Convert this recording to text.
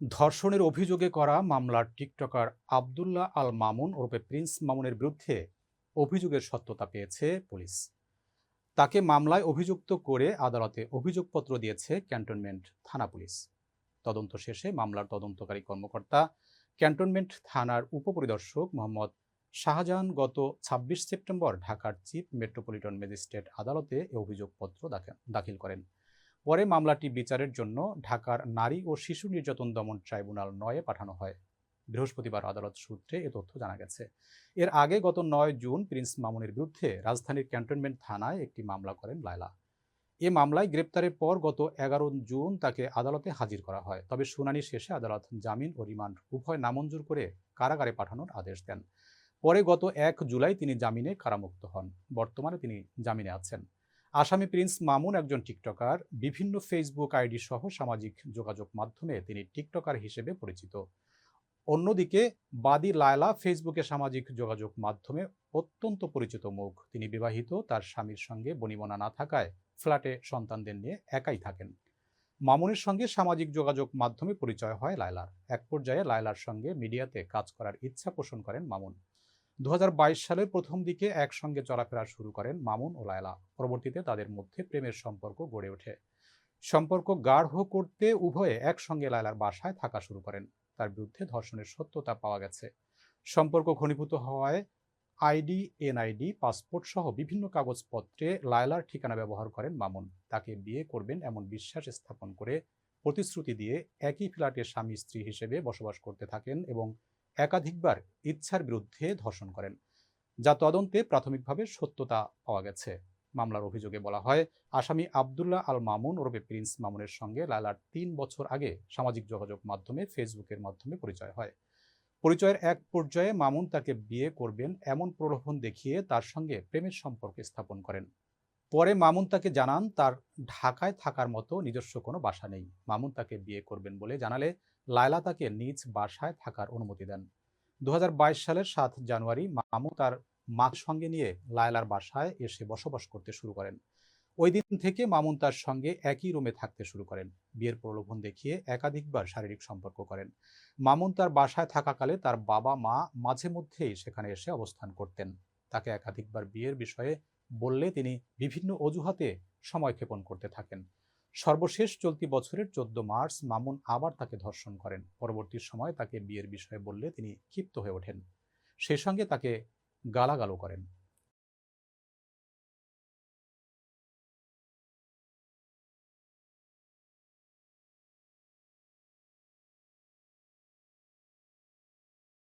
ধর্ষণের অভিযোগে করা মামলার টিকটকার আবদুল্লাহ আল মামুন ওরফে প্রিন্স মামুনের বিরুদ্ধে অভিযোগের সত্যতা পেয়েছে পুলিশ। তাকে মামলায় অভিযুক্ত করে আদালতে অভিযোগপত্র দিয়েছে ক্যান্টনমেন্ট থানা পুলিশ। তদন্ত শেষে মামলার তদন্তকারী কর্মকর্তা ক্যান্টনমেন্ট থানার উপপরিদর্শক মোহাম্মদ শাহজাহান গত ছাব্বিশ সেপ্টেম্বর ঢাকার চিফ মেট্রোপলিটন ম্যাজিস্ট্রেট আদালতে এ অভিযোগপত্র দাখিল করেন। পরে মামলাটি বিচারের জন্য ঢাকার নারী ও শিশু নির্যাতন দমন ট্রাইব্যুনাল নয়ে পাঠানো হয়। বৃহস্পতিবার আদালত সূত্রে এ তথ্য জানা গেছে। এর আগে গত নয় জুন প্রিন্স মামুনের বিরুদ্ধে রাজধানীর ক্যান্টনমেন্ট থানায় একটি মামলা করেন লায়লা। এ মামলায় গ্রেপ্তারের পর গত এগারো জুন তাকে আদালতে হাজির করা হয়। তবে শুনানি শেষে আদালত জামিন ও রিমান্ড উভয় নামঞ্জুর করে কারাগারে পাঠানোর আদেশ দেন। পরে গত এক জুলাই তিনি জামিনে কারামুক্ত হন। বর্তমানে তিনি জামিনে আছেন। আসামি প্রিন্স মামুন একজন টিকটকার। বিভিন্ন ফেসবুক আইডি সহ সামাজিক যোগাযোগ মাধ্যমে তিনি টিকটকার হিসেবে পরিচিত। অন্যদিকে বাদী লায়লা ফেসবুকে সামাজিক যোগাযোগ মাধ্যমে অত্যন্ত পরিচিত মুখ। তিনি বিবাহিত, তার স্বামীর সঙ্গে বনিবনা না থাকায় ফ্ল্যাটে সন্তানদের নিয়ে একাই থাকেন। মামুনের সঙ্গে সামাজিক যোগাযোগ মাধ্যমে পরিচয় হয় লায়লার। এক পর্যায়ে লায়লার সঙ্গে মিডিয়াতে কাজ করার ইচ্ছা পোষণ করেন মামুন। দু সালের প্রথম দিকে একসঙ্গে চলাফেরা শুরু করেন মামুন ও লায়লা। পরবর্তীতে তাদের মধ্যে প্রেমের সম্পর্ক গড়ে ওঠে। সম্পর্ক গাঢ় করতে উভয়ে একসঙ্গে লায়লার বাসায় থাকা শুরু করেন। তার বিরুদ্ধে ধর্ষণের সত্যতা পাওয়া গেছে। সম্পর্ক ঘনীভূত হওয়ায় আইডি, এনআইডি, পাসপোর্ট সহ বিভিন্ন কাগজপত্রে লায়লার ঠিকানা ব্যবহার করেন মামুন। তাকে বিয়ে করবেন এমন বিশ্বাস স্থাপন করে প্রতিশ্রুতি দিয়ে একই ফ্ল্যাটে স্বামী স্ত্রী হিসেবে বসবাস করতে থাকেন এবং একাধিকবার ইচ্ছার বিরুদ্ধে ধর্ষণ করেন, যা তদন্তে প্রাথমিকভাবে সত্যতা পাওয়া গেছে। মামলার অভিযোগে বলা হয়, আসামি আবদুল্লাহ আল মামুন ওরফে প্রিন্স মামুনের সঙ্গে লায়লার তিন বছর আগে সামাজিক যোগাযোগ মাধ্যমে, ফেসবুকের মাধ্যমে পরিচয় হয়। পরিচয়ের এক পর্যায়ে মামুন তাকে বিয়ে করবেন এমন প্রলোভন দেখিয়ে তার সঙ্গে প্রেমের সম্পর্ক স্থাপন করেন। পরে মামুন তাকে জানান, তার ঢাকায় থাকার মতো নিজস্ব কোনো বাসা নেই। মামুন তাকে বিয়ে করবেন বলে জানালে লায়লা তাকে নিজ বাসায় থাকার অনুমতি দেন। দু সালের সাত জানুয়ারি মামুন তার মার সঙ্গে নিয়ে লায়লার বাসায় এসে বসবাস করতে শুরু করেন। ওই দিন থেকে মামুন তার সঙ্গে একই রুমে থাকতে শুরু করেন। বিয়ের প্রলোভন দেখিয়ে একাধিকবার শারীরিক সম্পর্ক করেন। মামুন তার বাসায় থাকাকালে তার বাবা মা মাঝে মধ্যেই সেখানে এসে অবস্থান করতেন। তাকে একাধিকবার বিয়ের বিষয়ে বললে তিনি বিভিন্ন অজুহাতে সময় ক্ষেপণ করতে থাকেন। সর্বশেষ চলতি বছরের চোদ্দ মার্চ মামুন আবার তাকে ধর্ষণ করেন। পরবর্তী সময় তাকে বিয়ের বিষয়ে বললে তিনি ক্ষিপ্ত হয়ে ওঠেন। সেই সঙ্গে তাকে গালাগালো করেন।